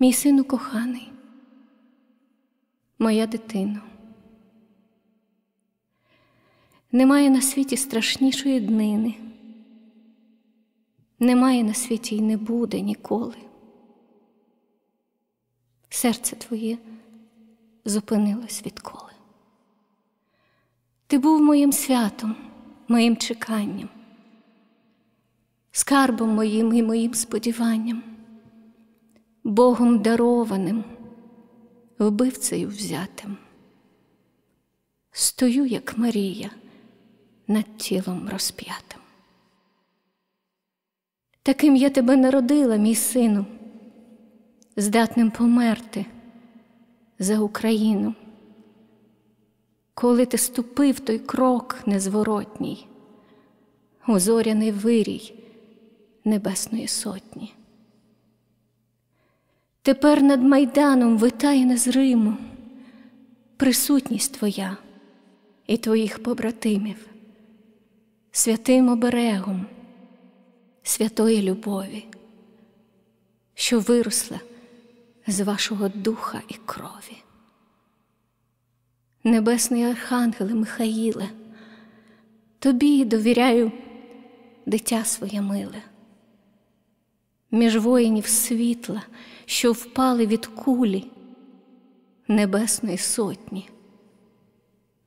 Мій сину коханий, моя дитино, немає на світі страшнішої днини, немає на світі і не буде ніколи. Серце твоє зупинилось відколи. Ти був моїм святом, моїм чеканням, скарбом моїм і моїм сподіванням. Богом дарованим, вбивцею взятим. Стою, як Марія, над тілом розп'ятим. Таким я тебе народила, мій сину, здатним померти за Україну, коли ти ступив той крок незворотній, у зоряний вирій Небесної Сотні. Тепер над майданом витає незримо присутність Твоя і Твоїх побратимів, святим оберегом святої любові, що виросла з вашого духа і крові. Небесний Архангеле Михаїле, тобі довіряю дитя своє миле між воїнів світла, що впали від кулі Небесної Сотні,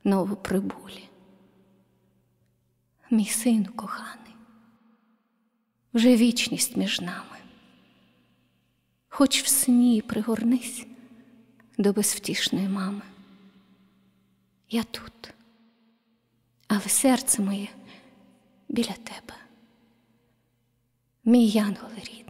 новоприбулі. Мій сину коханий, вже вічність між нами, хоч в сні пригорнись до безвтішної мами. Я тут, але серце моє біля тебе, мій янголе рідний